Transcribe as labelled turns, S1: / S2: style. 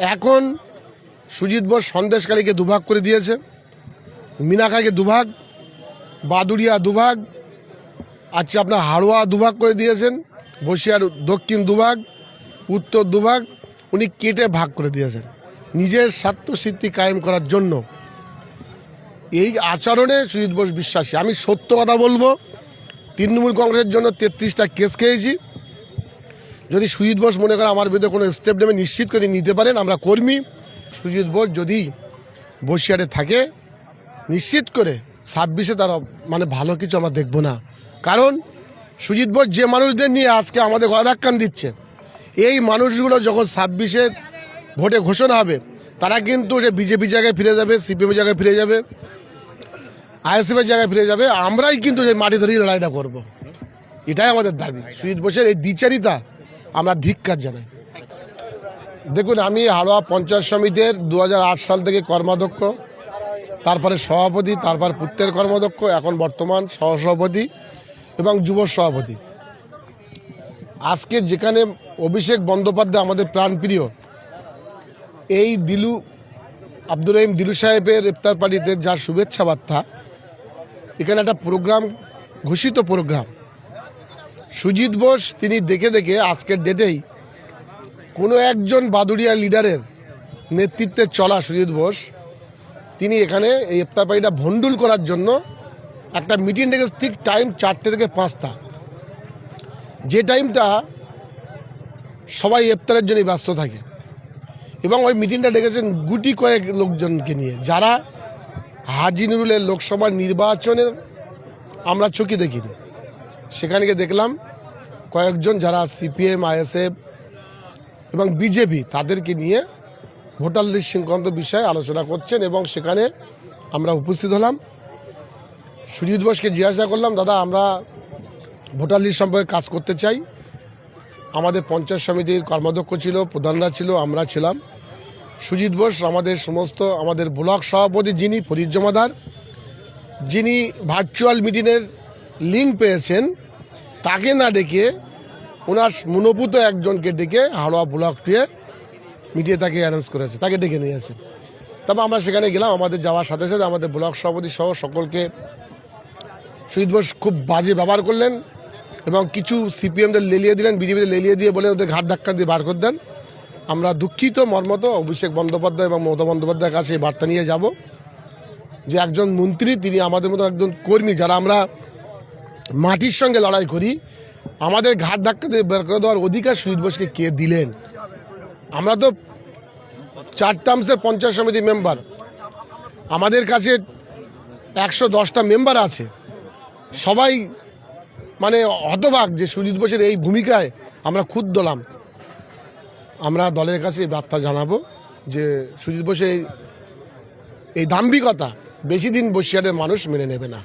S1: এখন সুজিত বোস সন্দেশকারীকে দুভাগ করে দিয়েছে মিনাখাকে দুভাগ, বাদুড়িয়া দুভাগ আচ্ছা আপনার হাড়োয়া দুভাগ করে দিয়েছেন, বসিয়ার দক্ষিণ দুভাগ, উত্তর দুভাগ, উনি কেটে ভাগ করে দিয়েছেন। নিজের স্বার্থসিদ্ধি কায়েম করার জন্য। এই আচরণে সুজিত বোস বিশ্বাসী। আমি সত্য কথা বলব, তৃণমূল কংগ্রেসের জন্য তেত্রিশটা কেস খেয়েছি। যদি সুজিত বোস মনে করে আমার বিরুদ্ধে কোনো স্টেপ নেবে, নিশ্চিত করে নিতে পারেন, আমরা কর্মী। সুজিত বোস যদি বসিয়ারে থাকে, নিশ্চিত করে ছাব্বিশে তার মানে ভালো কিছু আমরা দেখব না। কারণ সুজিত বোস যে মানুষদের নিয়ে আজকে আমাদের গদাক্কান দিচ্ছে, এই মানুষগুলো যখন ছাব্বিশে ভোটে ঘোষণা হবে, তারা কিন্তু যে বিজেপি জায়গায় ফিরে যাবে সিপিএম জায়গায় ফিরে যাবে আইএসএফের জায়গায় ফিরে যাবে, আমরাই কিন্তু যে মাটি ধরেই লড়াইটা করব। এটাই আমাদের দাবি। সুজিত বোসের এই দ্বিচারিতা আমরা ধিক্কার জানাই। দেখুন, আমি হাড়োয়া পঞ্চায়েত সমিতির দু হাজার আট সাল থেকে কর্মাধ্যক্ষ, তারপরে সভাপতি, তারপর পুত্রের কর্মাধ্যক্ষ, এখন বর্তমান সহসভাপতি এবং যুব সভাপতি। আজকে যেখানে অভিষেক বন্দ্যোপাধ্যায় আমাদের প্রাণপ্রিয়, এই দিলু, আব্দুর রহিম দিলু সাহেবের ইফতার পার্টিতে যার শুভেচ্ছা বার্তা, এখানে একটা প্রোগ্রাম, ঘোষিত প্রোগ্রাম সুজিত বোস, তিনি দেখে দেখে আজকের ডেটেই কোনো একজন বাদুড়িয়া লিডারের নেতৃত্বে চলা সুজিত বোস। তিনি এখানে এই ইফতার পার্টিটা ভণ্ডুল করার জন্য একটা মিটিং ডেকেছে ঠিক টাইম চারটে থেকে পাঁচটা। যে টাইমটা সবাই ইফতারের জন্য ব্যস্ত থাকে। এবং ওই মিটিংটা ডেকেছেন গুটি কয়েক লোকজনকে নিয়ে। যারা হাজি নুরুলের লোকসভা নির্বাচনে আমরা চোখে দেখিনি। সেখানে গিয়ে দেখলাম কয়েকজন যারা সিপিএম, আইএসএফ এবং বিজেপি তাদেরকে নিয়ে ভোটার লিস্ট সংক্রান্ত বিষয়ে আলোচনা করছেন এবং সেখানে আমরা উপস্থিত হলাম। সুজিত বোসকে জিজ্ঞাসা করলাম, দাদা, আমরা ভোটার লিস্ট সম্পর্কে কাজ করতে চাই। আমাদের পঞ্চায়েত সমিতির কর্মাধ্যক্ষ ছিল, প্রধানরা ছিল, আমরা ছিলাম। সুজিত বোস আমাদের সমস্ত, আমাদের ব্লক সভাপতি যিনি ফরিদ জমাদার, যিনি ভার্চুয়াল মিটিংয়ের লিঙ্ক পেয়েছেন, তাকে না ডেকে ওনার মনোপুত একজনকে ডেকে হাওড়া ব্লক টুয়ে মিটিয়ে তাকে অ্যারেঞ্জ করেছে, তাকে ডেকে নিয়েছে তারপর আমরা সেখানে গেলাম, আমাদের যাওয়ার সাথে সাথে আমাদের ব্লক সভাপতি সহ সকলকে সুজিত বোস খুব বাজে ব্যবহার করলেন এবং কিছু সিপিএমদের লেলিয়ে দিলেন, বিজেপিদের লেলিয়ে দিয়ে বলে ওদের ঘাট ধাক্কা দিয়ে বার করে দেন। আমরা দুঃখিত মর্মত অভিষেক বন্দ্যোপাধ্যায় এবং মমতা বন্দ্যোপাধ্যায়ের কাছে বার্তা নিয়ে যাব যে একজন মন্ত্রী, তিনি আমাদের মতো একজন কর্মী, যারা আমরা মাটির সঙ্গে লড়াই করি, আমাদের ঘাট ধাক্কা দিয়ে বের করে দেওয়ার অধিকার সুজিত বোসকে কে দিলেন? আমরা তো চার টার্মসের পঞ্চায়েত সমিতি মেম্বার। আমাদের কাছে একশো দশটা মেম্বার আছে। সবাই মানে হতবাক যে সুজিত বোসের এই ভূমিকায় আমরা ক্ষুদ্র হলাম। আমরা দলের কাছে বার্তা জানাব যে সুজিত বোসের এই- এই দাম্ভিকতা বেশি দিন বসিয়ারের মানুষ মেনে নেবে না।